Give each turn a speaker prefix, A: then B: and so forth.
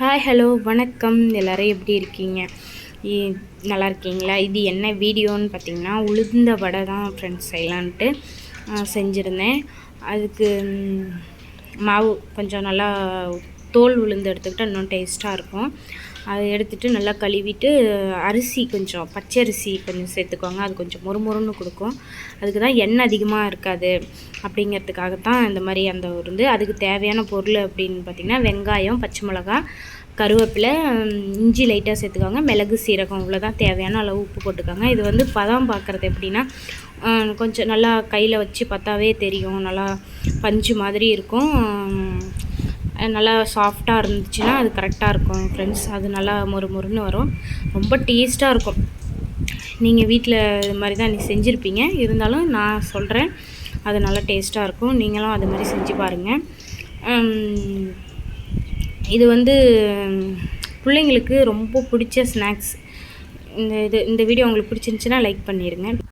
A: hi hello வணக்கம் எல்லோரும் எப்படி இருக்கீங்க நல்லா இருக்கீங்களா இது என்ன வீடியோன்னு பார்த்தீங்கன்னா உளுந்த வடை தான் ஃப்ரெண்ட்ஸ் செய்யலான்ட்டு செஞ்சுருந்தேன் அதுக்கு மாவு கொஞ்சம் நல்லா தோல் உளுந்து எடுத்துக்கிட்டால் இன்னும் டேஸ்ட்டாக இருக்கும் அதை எடுத்துகிட்டு நல்லா கழுவிட்டு அரிசி கொஞ்சம் பச்சை அரிசி கொஞ்சம் சேர்த்துக்கோங்க அது கொஞ்சம் மொறுமொறுன்னு கொடுக்கும் அதுக்கு தான் எண்ணெய் அதிகமாக இருக்காது அப்படிங்கிறதுக்காக தான் இந்த மாதிரி அந்த உருந்து அதுக்கு தேவையான பொருள் அப்படின்னு பார்த்திங்கன்னா வெங்காயம் பச்சை மிளகா கருவேப்பிலை இஞ்சி லைட்டாக சேர்த்துக்கோங்க மிளகு சீரகம் இவ்வளோதான் தேவையான அளவு உப்பு போட்டுக்கோங்க இது வந்து பதம் பார்க்குறது எப்படின்னா கொஞ்சம் நல்லா கையில் வச்சு பார்த்தாவே தெரியும் நல்லா பஞ்சு மாதிரி இருக்கும் நல்லா சாஃப்டாக இருந்துச்சுன்னா அது கரெக்டாக இருக்கும் ஃப்ரெண்ட்ஸ் அது நல்லா மொறு மொறுன்னு வரும் ரொம்ப டேஸ்ட்டாக இருக்கும் நீங்கள் வீட்டில் இது மாதிரி தான் நீங்கள் செஞ்சுருப்பீங்க இருந்தாலும் நான் சொல்கிறேன் அது நல்லா டேஸ்ட்டாக இருக்கும் நீங்களும் அது மாதிரி செஞ்சு பாருங்கள் இது வந்து பிள்ளைங்களுக்கு ரொம்ப பிடிச்ச ஸ்நாக்ஸ் இந்த இது இந்த வீடியோ உங்களுக்கு பிடிச்சிருந்துச்சின்னா லைக் பண்ணிடுங்க